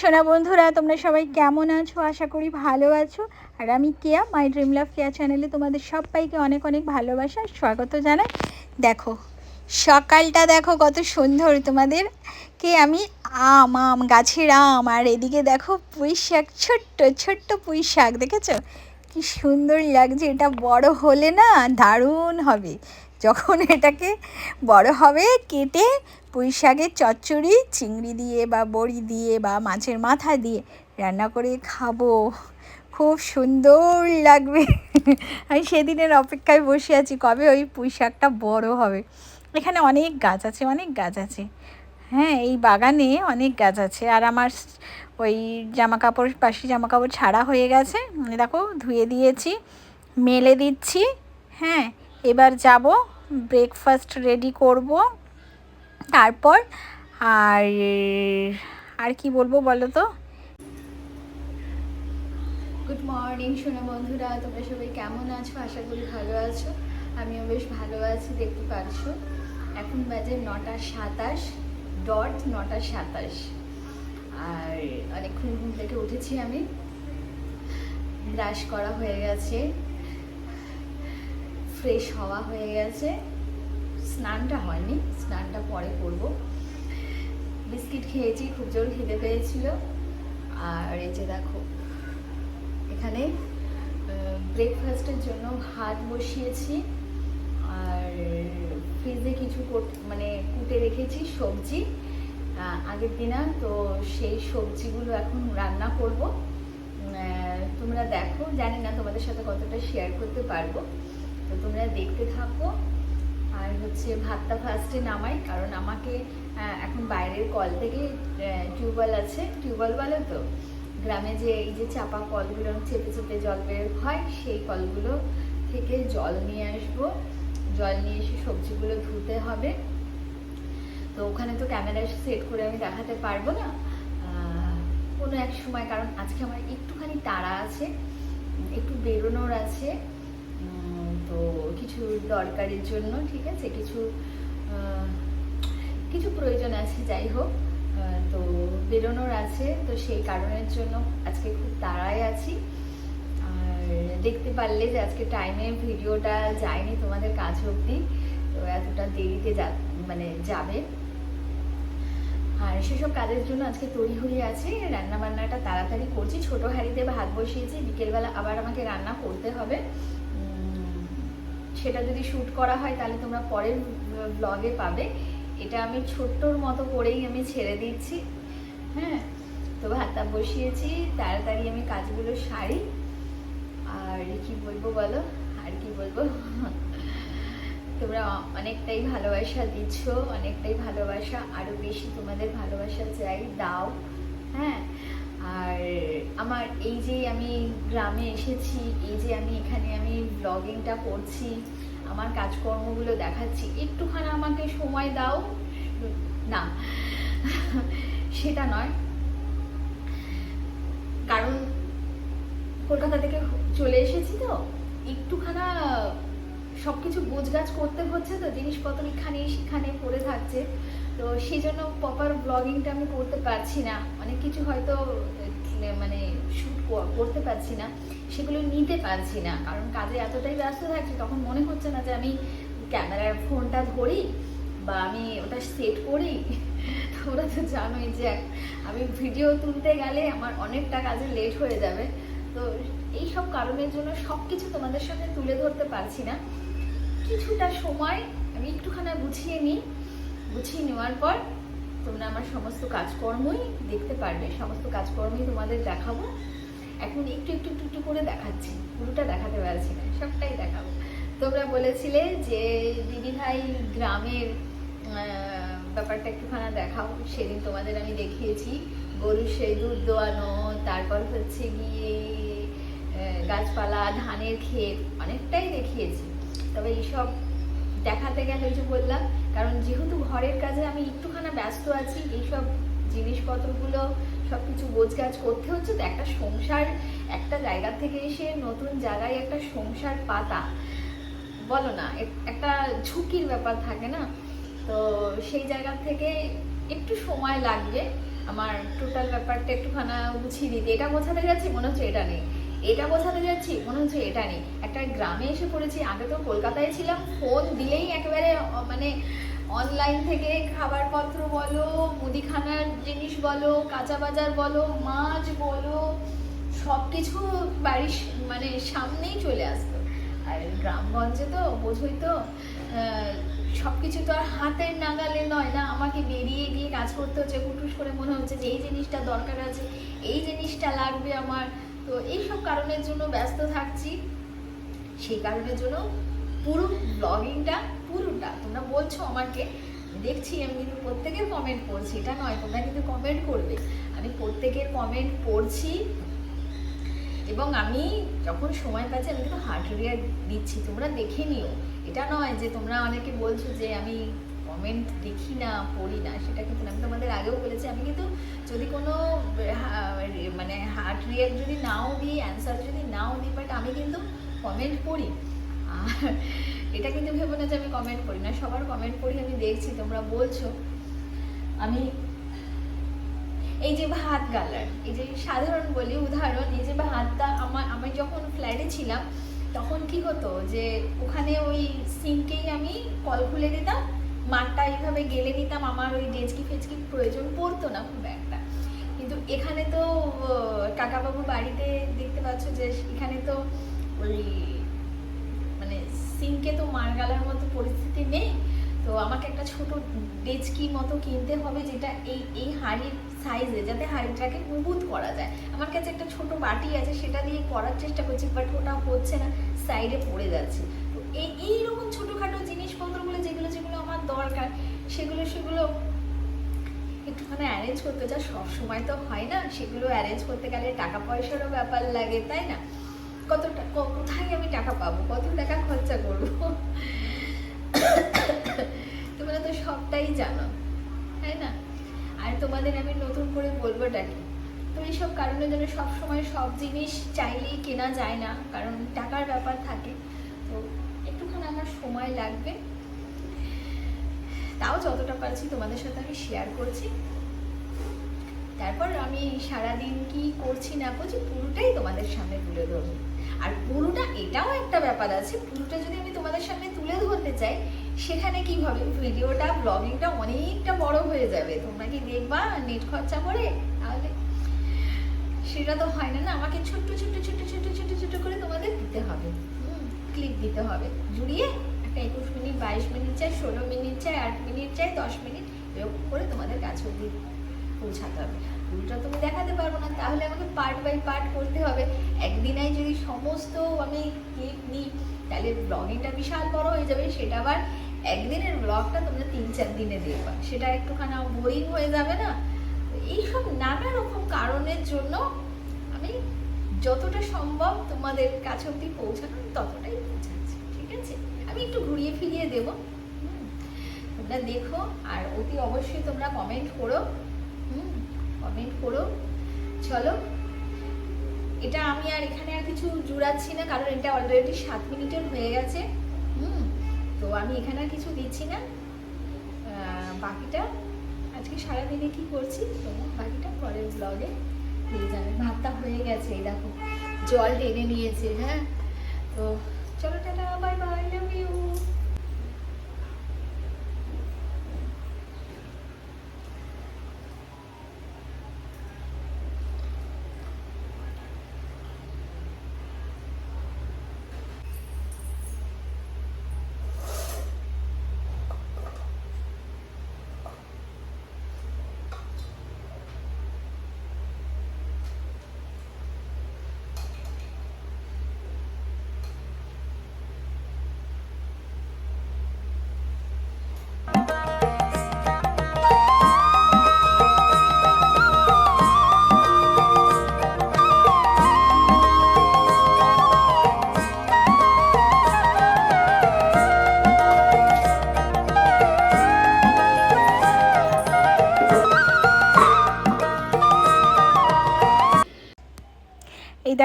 সোনা বন্ধুরা, তোমরা সবাই কেমন আছো? আশা করি ভালো আছো। আর আমি কেয়া, মাই ড্রিম লাভ কেয়া চ্যানেলে তোমাদের সবাইকে অনেক অনেক ভালোবাসা, স্বাগত জানাই। দেখো, সকালটা দেখো কত সুন্দর তোমাদের। কে আমি? আম আম, গাছের আম। আর এদিকে দেখো পুঁই শাক, ছোট্ট ছোট্ট পুঁই শাক, দেখেছ? কি সুন্দর লাগছে, এটা বড় হলে না দারুণ হবে। যখন এটাকে বড় হবে, কেটে পুঁই শাকের চচ্চড়ি, চিংড়ি দিয়ে বা বড়ি দিয়ে বা মাছের মাথা দিয়ে রান্না করে খাব। খুব সুন্দর লাগবে। আমি সেদিনের অপেক্ষায় বসে আছি, কবে ওই পুঁই শাকটা বড় হবে? এখানে অনেক গাছ আছে, অনেক গাছ আছে। হ্যাঁ এই বাগানে অনেক গাছ আছে। আর আমার ওই জামা কাপড় পাশে জামা কাপড় ছাড়া হয়ে গেছে। দেখো, ধুয়ে দিয়েছি, মেলে দিচ্ছি। হ্যাঁ এবার যাব ব্রেকফাস্ট রেডি করব। তারপর আর আর কি বলব বলো তো? গুড মর্নিং সোনা বন্ধুরা, তোমরা সবাই কেমন আছো? আশা করি ভালো আছো। আমিও বেশ ভালো আছি, দেখতে পারছ এখন বাজে নটা সাতাশ, ডট নটা সাতাশ। আর অনেকক্ষণ ঘুম থেকে উঠেছি আমি। ব্রাশ করা হয়ে গেছে। ফ্রেশ হওয়া হয়ে গেছে। স্নানটা হয়নি, স্নানটা পরে করব। বিস্কিট খেয়েছি, খুব জোর খিদে পেয়েছিল। আর এই যে দেখো, এখানে ব্রেকফাস্টের জন্য ভাত বসিয়েছি। আর ফ্রিজে কিছু মানে কুটে রেখেছি সবজি। আগের দিনা তো সেই সবজিগুলো এখন রান্না করব। তোমরা দেখো, জানি না তোমাদের সাথে কতটা শেয়ার করতে পারব। তো তোমরা দেখতে থাকো। আর হচ্ছে ভাতটা ফার্স্টে নামাই, কারণ আমাকে এখন বাইরের কল থেকে টিউবওয়েল আছে। টিউবওয়েল বলে তো? গ্রামে যে এই যে চাপা কলগুলো চেপে চেপে জল বের হয়, সেই কলগুলো থেকে জল নিয়ে আসব। জল নিয়ে এসে সবজিগুলো ধুতে হবে। তো ওখানে তো ক্যামেরা সেট করে আমি দেখাতে পারব না। কোনো এক সময়, কারণ আজকে আমার একটুখানি তাড়া আছে, একটু বেরোনোর আছে। তো কিছু দরকারের জন্য, ঠিক আছে? কিছু কিছু প্রয়োজন আছে, যাই হোক তো বেরোনোর আছে, তো সেই কারণের জন্য আজকে খুব তাড়ায় আছি। আর দেখতে পারলে যে আজকে টাইমে ভিডিওটা যায়নি তোমাদের কাছে অবধি, তো এতটা দেরিতে যা মানে যাবে। আর সেসব কাজের জন্য আজকে তৈরি হয়ে আছে রান্না বান্নাটা তাড়াতাড়ি করছি। ছোট হাঁড়িতে ভাত বসিয়েছি, বিকেলবেলা আবার আমাকে রান্না করতে হবে। সেটা যদি শ্যুট করা হয়, তাহলে তোমরা পরের ব্লগে পাবে। এটা আমি ছোট্টর মতো করেই আমি ছেড়ে দিচ্ছি। হ্যাঁ তো ভাতটা বসিয়েছি, তাড়াতাড়ি আমি কাজগুলো সারি। আর কি বলব বলো? আর কি বলব? তোমরা অনেকটাই ভালোবাসা দিচ্ছ, অনেকটাই ভালোবাসা। আরও বেশি তোমাদের ভালোবাসা চাই, দাও। হ্যাঁ আর আমার এই যে আমি গ্রামে এসেছি, এই যে আমি এখানে আমি ব্লগিংটা করছি, আমার কাজকর্মগুলো দেখাচ্ছি, একটুখানি আমাকে সময় দাও। না, সেটা নয়। কারণ কলকাতা থেকে চলে এসেছি তো, একটুখানা সব কিছু গোছগাছ করতে হচ্ছে তো, জিনিসপত্র এখানে সেখানে পড়ে থাকছে। তো সেই জন্য প্রপার ব্লগিংটা আমি করতে পারছি না। অনেক কিছু হয়তো মানে শ্যুট করতে পারছি না। সেগুলো নিতে পারছি না। কারণ কাজে এতটাই ব্যস্ত থাকছি, তখন মনে হচ্ছে না যে আমি ক্যামেরার ফোনটা ধরি বা আমি ওটা সেট করি। তোমরা তো জানোই যে আমি ভিডিও তুলতে গেলে আমার অনেকটা কাজে লেট হয়ে যাবে। তো এই সব কারণের জন্য সব কিছু তোমাদের সাথে তুলে ধরতে পারছি না। কিছুটা সময় আমি একটুখানি গুছিয়ে নিই। গুছিয়ে নেওয়ার পর তোমরা আমার সমস্ত কাজকর্মই দেখতে পারবে। সমস্ত কাজকর্মই তোমাদের দেখাবো। এখন একটু একটু একটু একটু করে দেখাচ্ছি। পুরোটা দেখাতে পারছি না, সবটাই দেখাবো। তোমরা বলেছিলে যে দিদি ভাই গ্রামের ব্যাপারটা একটুখানা দেখাও। সেদিন তোমাদের আমি দেখিয়েছি। গরু সেই দুধ দোয়ানো, তারপর হচ্ছে গিয়ে গাছপালা, ধানের ক্ষেত, অনেকটাই দেখিয়েছি। তবে এইসব দেখাতে গেলে যে বললাম, কারণ যেহেতু ঘরের কাজে আমি একটুখানা ব্যস্ত আছি, এইসব জিনিসপত্রগুলো সব কিছু গোছগাছ করতে হচ্ছে, তো একটা সংসার, একটা জায়গা থেকে এসে নতুন জায়গায় একটা সংসার পাতা। বলো না একটা ঝুঁকির ব্যাপার থাকে না? তো সেই জায়গা থেকে একটু সময় লাগবে, আমার টোটাল ব্যাপারটা একটুখানা গুছিয়ে দিতে এটা বোঝাতে যাচ্ছি, মনে হচ্ছে এটা নেই। এটা বোঝাতে যাচ্ছি, মনে হচ্ছে এটা নেই। একটা গ্রামে এসে পড়েছি, আগে তো কলকাতায় ছিলাম, ফোন দিলেই একেবারে মানে অনলাইন থেকে খাবারপত্র বলো, মুদিখানার জিনিস বলো, কাঁচা বাজার বলো, মাছ বলো সব কিছু বাড়ির মানে সামনেই চলে আসতো। আর গ্রামগঞ্জে তো, বোঝোই তো সব কিছু তো আর হাতের নাগালে নয় না, আমাকে বেরিয়ে গিয়ে কাজ করতে হচ্ছে কুটুস করে মনে হচ্ছে যে এই জিনিসটা দরকার আছে, এই জিনিসটা লাগবে আমার। তো এইসব কারণের জন্য ব্যস্ত থাকছি। সেই কারণের জন্য পুরো ব্লগিংটা পুরোটা তোমরা বলছো আমাকে দেখছি, আমি কিন্তু প্রত্যেকের কমেন্ট পড়ছি। এটা নয়, তোমরা কিন্তু কমেন্ট করবে। আমি প্রত্যেকের কমেন্ট পড়ছি। এবং আমি যখন সময় পাচ্ছি, আমি কিন্তু হার্ট দিচ্ছি। তোমরা দেখে নিও। এটা নয় যে তোমরা অনেকে বলছো যে আমি কমেন্ট দেখি না, পড়ি না, সেটা কিন্তু আমি তোমাদের আগেও বলেছি। আমি কিন্তু যদি কোনো মানে হার্ট রিয়াক্ট যদি নাও দিই অ্যান্সার যদি নাও দিই বাট আমি কিন্তু কমেন্ট পড়ি। আর এটা কিন্তু ভেবো না যে আমি কমেন্ট করি না, সবার কমেন্ট পড়ি আমি দেখছি, তোমরা বলছো। আমি এই যে ভাত গালার, এই যে সাধারণ বলি, উদাহরণ, এই যে ভাতটা আমার, আমি যখন ফ্ল্যাটে ছিলাম, তখন কি হতো যে ওখানে ওই সিঙ্কেই আমি কল খুলে দিতাম মাঠটা এইভাবে গেলে নিতাম, আমার ওই ডেচকি ফেচকি প্রয়োজন পড়তো না খুব একটা। কিন্তু এখানে তো কাকাবাবু বাড়িতে দেখতে পাচ্ছ যে এখানে তো ওই মানে সিঙ্কে তো মার গালার মতো পরিস্থিতি নেই। তো আমাকে একটা ছোট ডেচকি মতো কিনতে হবে যেটা এই এই হাঁড়ির সাইজে যাতে হাঁড়িটাকে মজবুত করা যায়। আমার কাছে একটা ছোট বাটি আছে, সেটা দিয়ে করার চেষ্টা করছি বাট ওটা হচ্ছে না সাইডে পড়ে যাচ্ছে। এই এইরকম ছোটোখাটো জিনিসপত্রগুলো যেগুলো যেগুলো আমার দরকার, সেগুলো সেগুলো একটুখানি অ্যারেঞ্জ করতে যা সব সময় তো হয় না, সেগুলো অ্যারেঞ্জ করতে গেলে টাকা পয়সারও ব্যাপার লাগে, তাই না? কত টা- ক- কোথায় আমি টাকা পাবো? কত টাকা খরচা করব? তোমরা তো সবটাই জানো, তাই না? আর তোমাদের আমি নতুন করে বলবোটা কি তো এইসব কারণের জন্য সব সময় সব জিনিস চাইলেই কেনা যায় না, কারণ টাকার ব্যাপার থাকে। তো একটুখানি আমার সময় লাগবে। তাও যতটা পারছি তোমাদের সাথে আমি শেয়ার করছি। তারপর আমি সারাদিন কি করছি না করছি, পুরোটাই তোমাদের সামনে তুলে ধরবো। আর পুরোটা এটাও একটা ব্যাপার আছে, পুরোটা যদি আমি তোমাদের সামনে তুলে ধরতে চাই, সেখানে কি হবে? ভিডিওটা ব্লগিংটা অনেকটা বড় হয়ে যাবে। তোমরা কি দেখবা নেট খরচা করে তাহলে সেটা তো হয় না না, আমাকে ছোট্ট ছোট্ট ছোট্ট ছোট্ট ছোট্ট ছোট্ট করে তোমাদের দিতে হবে। ক্লিপ দিতে হবে। জুড়িয়ে একটা একুশ মিনিট, বাইশ মিনিট চাই, ষোলো মিনিট চাই, আট মিনিট চাই, দশ মিনিট এরকম করে তোমাদের কাছে অব্দি পৌঁছাতে হবে। পুরোটা তুমি দেখাতে পারব না, তাহলে আমাকে পার্ট বাই পার্ট করতে হবে। একদিনাই যদি সমস্ত আমি ক্লিপ নিই, তাহলে ব্লগিংটা বিশাল বড় হয়ে যাবে। সেটা আবার একদিনের ব্লগটা তোমরা তিন, চার দিনে দেখবা। সেটা একটুখানি বোরিং হয়ে যাবে না? এইসব নানা রকম কারণের জন্য আমি যতটা সম্ভব তোমাদের কাছে অব্দি পৌঁছানো ততটাই পৌঁছাচ্ছি, ঠিক আছে? আমি একটু ঘুরিয়ে ফিরিয়ে দেবো। তোমরা দেখো, আর অতি অবশ্যই তোমরা কমেন্ট করো। হুম কমেন্ট করো। চলো, এটা আমি আর এখানে আর কিছু জুড়াচ্ছি না, কারণ এটা অলরেডি সাত মিনিটের হয়ে গেছে। হুম, তো আমি এখানে আর কিছু দিচ্ছি না। বাকিটা, আজকে সারাদিনে কি করছি? তো বাকিটা পরের ব্লগে দিয়ে যাবে, ভাতটা হয়ে গেছে, এই দেখো, জল টেনে নিয়েছে হ্যাঁ? তো চলো tata bye bye love you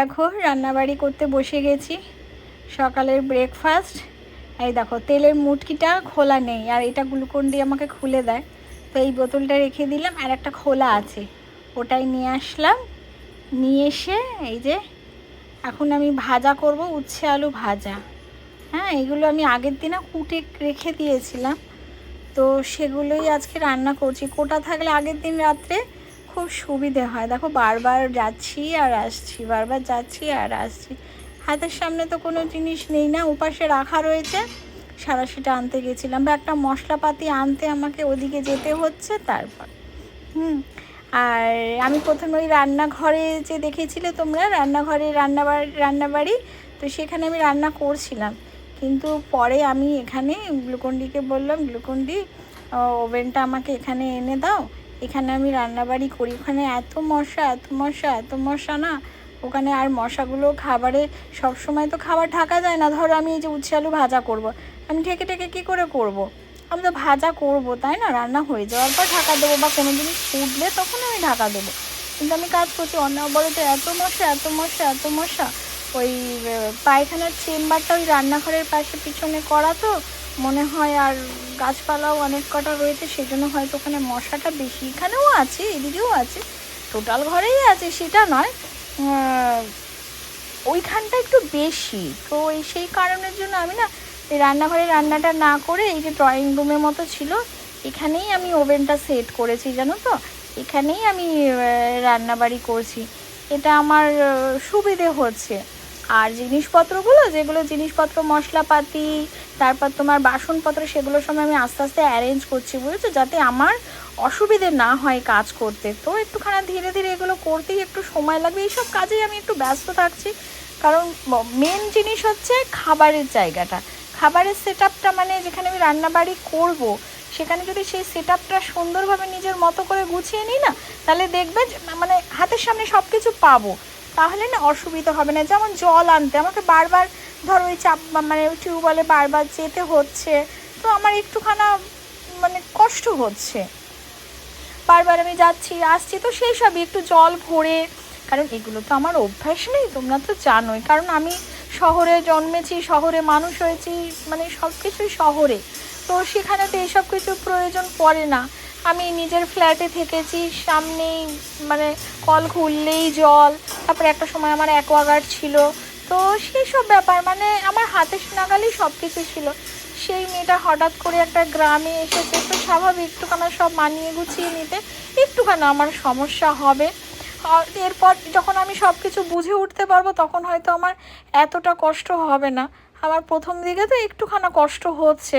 দেখো, রান্নাবাড়ি করতে বসে গেছি। সকালের ব্রেকফাস্ট এই দেখো, তেলের মুটকিটা খোলা নেই, আর এটা গ্লুকন দিয়ে আমাকে খুলে দেয়। তো এই বোতলটা রেখে দিলাম, আর একটা খোলা আছে। ওটাই নিয়ে আসলাম। নিয়ে এসে এই যে, এখন আমি ভাজা করব, উচ্ছে আলু ভাজা। হ্যাঁ এগুলো আমি আগের দিনে কুটে রেখে দিয়েছিলাম। তো সেগুলোই আজকে রান্না করছি। কোটা থাকলে আগের দিন রাত্রে খুব সুবিধে হয়। দেখো, বারবার যাচ্ছি আর আসছি, বারবার যাচ্ছি আর আসছি। হাতের সামনে তো কোনো জিনিস নেই না উপাসে রাখা রয়েছে। সারা সেটা আনতে গেছিলাম বা একটা মশলাপাতি আনতে আমাকে ওদিকে যেতে হচ্ছে, তারপর। হুম, আর আমি প্রথমে ওই রান্নাঘরে যে দেখেছিলে তোমরা, রান্নাঘরে রান্নাবাড়ি রান্নাবাড়ি, তো সেখানে আমি রান্না করছিলাম। কিন্তু পরে আমি এখানে গ্লুকন্ডিকে বললাম গ্লুকন্ডি ওভেনটা আমাকে এখানে এনে দাও। এখানে আমি রান্নাবাড়ি করি। ওখানে এত মশা এত মশা এত মশা না? ওখানে আর মশাগুলো খাবারে সব সময় তো খাবার ঢাকা যায় না। ধরো আমি এই যে উচ্ছে আলু ভাজা করব। আমি ঠেকে ঠেকে কী করে করব। আমি তো ভাজা করব, তাই না? রান্না হয়ে যাওয়ার পর ঢাকা দেবো বা কোনো জিনিস ফুটলে তখন আমি ঢাকা দেবো। কিন্তু আমি কাজ করছি অনবরত এত মশা এত মশা এত মশা। ওই পায়খানার চেম্বারটা ওই রান্নাঘরের পাশে পিছনে করা তো। মনে হয় আর গাছপালাও অনেক কটা রয়েছে সেই জন্য হয়তো ওখানে মশাটা বেশি। এখানেও আছে, এদিকেও আছে, টোটাল ঘরেই আছে, সেটা নয়। ওইখানটা একটু বেশি, তো এই সেই কারণের জন্য আমি না, এই রান্নাঘরে রান্নাটা না করে এই যে ড্রয়িং রুমের মতো ছিল, এখানেই আমি ওভেনটা সেট করেছি, জানো তো? এখানেই আমি রান্নাবাড়ি করছি। এটা আমার সুবিধে হচ্ছে। আর জিনিসপত্রগুলো, যেগুলো জিনিসপত্র, মশলাপাতি তারপর তোমার বাসনপত্র সেগুলোর সময় আমি আস্তে আস্তে অ্যারেঞ্জ করছি, বুঝেছ? যাতে আমার অসুবিধে না হয় কাজ করতে। তো একটুখানি ধীরে ধীরে এগুলো করতেই একটু সময় লাগবে। এইসব কাজেই আমি একটু ব্যস্ত থাকছি। কারণ মেন জিনিস হচ্ছে খাবারের জায়গাটা। খাবারের সেট মানে যেখানে আমি রান্নাবাড়ি করব, সেখানে যদি সেই সেট আপটা সুন্দরভাবে নিজের মতো করে গুছিয়ে নিই না, তাহলে দেখবে মানে হাতের সামনে সব কিছু পাবো। তাহলে না অসুবিধা হবে না। যেমন জল আনতে, আমাকে বারবার ধরো ওই চাপ মানে ওই টিউবওয়েলে বারবার যেতে হচ্ছে, তো আমার একটুখানা মানে কষ্ট হচ্ছে। বারবার আমি যাচ্ছি, আসছি, তো সেই সবই একটু জল ভরে, কারণ এগুলো তো আমার অভ্যাস নেই, তোমরা তো জানোই। কারণ আমি শহরে জন্মেছি, শহরে মানুষ হয়েছি মানে সব কিছুই শহরে। তো সেখানে তো এসব কিছু প্রয়োজন পড়ে না। আমি নিজের ফ্ল্যাটে থেকেছি, সামনেই মানে কল খুললেই জল, তারপরে একটা সময় আমার অ্যাকোয়াগার্ড ছিল। তো সেই সব ব্যাপার মানে আমার হাতে নাগালেই সব কিছু ছিল। সেই মেয়েটা হঠাৎ করে একটা গ্রামে এসেছে, তো স্বাভাবিক একটুখানা সব মানিয়ে গুছিয়ে নিতে, একটুখানা আমার সমস্যা হবে। এরপর যখন আমি সব কিছু বুঝে উঠতে পারব, তখন হয়তো আমার এতটা কষ্ট হবে না। আমার প্রথম দিকে তো একটুখানা কষ্ট হচ্ছে।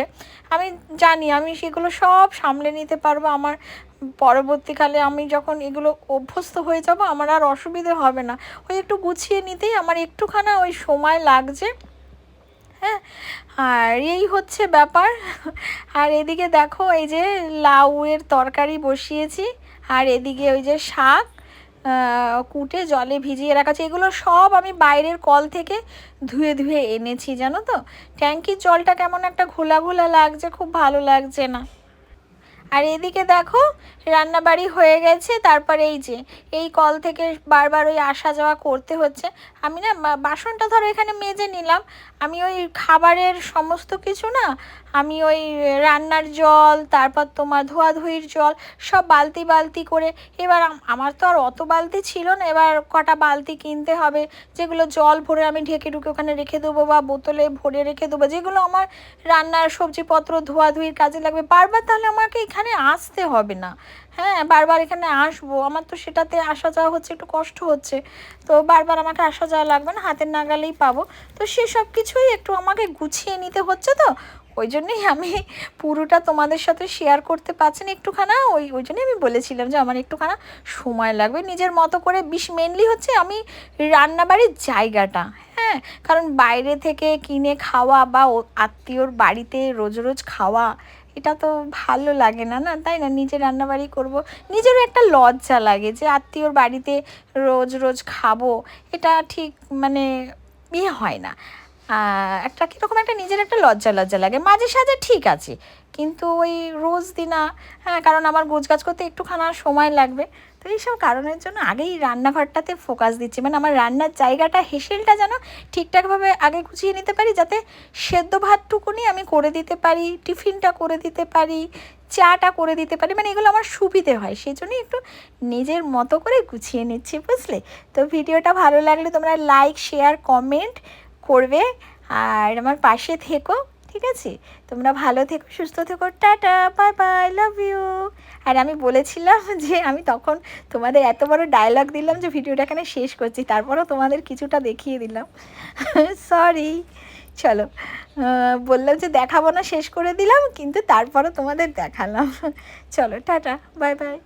আমি জানি আমি সেগুলো সব সামলে নিতে পারব, আমার পরবর্তীকালে আমি যখন এগুলো অভ্যস্ত হয়ে যাব আমার আর অসুবিধে হবে না। ওই একটু গুছিয়ে নিতেই আমার একটুখানা ওই সময় লাগছে। হ্যাঁ আর এই হচ্ছে ব্যাপার। আর এদিকে দেখো এই যে লাউয়ের তরকারি বসিয়েছি, আর এদিকে ওই যে শাক। কুটে জলে ভিজিয়ে রাখা আছে। এগুলো সব আমি বাইরের কল থেকে ধুয়ে ধুয়ে এনেছি, জানো তো? ট্যাঙ্কির জলটা কেমন একটা ঘোলা ঘোলা লাগছে, খুব ভালো লাগছে না। আর এদিকে দেখো রান্নাবাড়ি হয়ে গেছে, তারপরে এই যে, এই কল থেকে বারবার ওই আসা যাওয়া করতে হচ্ছে। আমি না বাসনটা ধরো এখানে মেজে নিলাম। আমি ওই খাবারের সমস্ত কিছু না, আমি ওই রান্নার জল, তারপর তোমার ধোয়াধুয়ির জল, সব বালতি বালতি করে, এবার আমার তো আর অত বালতি ছিল না, এবার কটা বালতি কিনতে হবে, যেগুলো জল ভরে আমি ঢেকে ঢুকে ওখানে রেখে দেবো বা বোতলে ভরে রেখে দেবো, যেগুলো আমার রান্নার সবজিপত্র, ধোয়াধুয়ির কাজে লাগবে, বারবার তাহলে আমাকে এখানে আসতে হবে না। হ্যাঁ বারবার এখানে আসব। আমার তো সেটাতে আসা যাওয়া হচ্ছে, একটু কষ্ট হচ্ছে। তো বারবার আমাকে আসা যাওয়া লাগবে না, হাতের নাগালেই পাবো। তো সেসব কিছুই একটু আমাকে গুছিয়ে নিতে হচ্ছে তো। ওই জন্যই আমি পুরোটা তোমাদের সাথে শেয়ার করতে পারছি না একটুখানা। ওই ওই জন্যই আমি বলেছিলাম যে আমার একটুখানা সময় লাগবে। নিজের মতো করে বিশ মেনলি হচ্ছে আমি রান্নাবাড়ির জায়গাটা। হ্যাঁ কারণ বাইরে থেকে কিনে খাওয়া বা আত্মীয়র বাড়িতে রোজ রোজ খাওয়া এটা তো ভালো লাগে না না? তাই না? নিজে রান্নাবাড়ি করব। নিজেরও একটা লজ্জা লাগে যে আত্মীয়র বাড়িতে রোজ রোজ খাব, এটা ঠিক মানে ইয়ে হয় না। একটা কীরকম একটা নিজের একটা লজ্জা লজ্জা লাগে। মাঝে সাঝে ঠিক আছে, কিন্তু ওই রোজ দিনা হ্যাঁ কারণ আমার গোছ গাছ করতে একটুখানা সময় লাগবে। তো এইসব কারণের জন্য আগেই রান্নাঘরটাতে ফোকাস দিচ্ছি। মানে আমার রান্নার জায়গাটা, হেসেলটা যেন ঠিকঠাকভাবে আগে গুছিয়ে নিতে পারি, যাতে সেদ্ধ ভাতটুকুনি আমি করে দিতে পারি, টিফিনটা করে দিতে পারি, চাটা করে দিতে পারি মানে এগুলো আমার সুবিধে হয়। সেই জন্যই একটু নিজের মতো করে গুছিয়ে নিচ্ছি, বুঝলে? তো ভিডিওটা ভালো লাগলে তোমরা লাইক শেয়ার কমেন্ট করবে। আর আমার পাশে থেকো, ঠিক আছে? তোমরা ভালো থেকো, সুস্থ থেকো। Tata bye bye love you আর আমি বলেছিলাম যে আমি তখন তোমাদের এত বড় ডায়লগ দিলাম যে ভিডিওটা এখানে শেষ করছি, তারপরও তোমাদের কিছুটা দেখিয়ে দিলাম। সরি চলো বললাম যে দেখাবো না, শেষ করে দিলাম, কিন্তু তারপরও তোমাদের দেখালাম। চলো, টাটা বাই বাই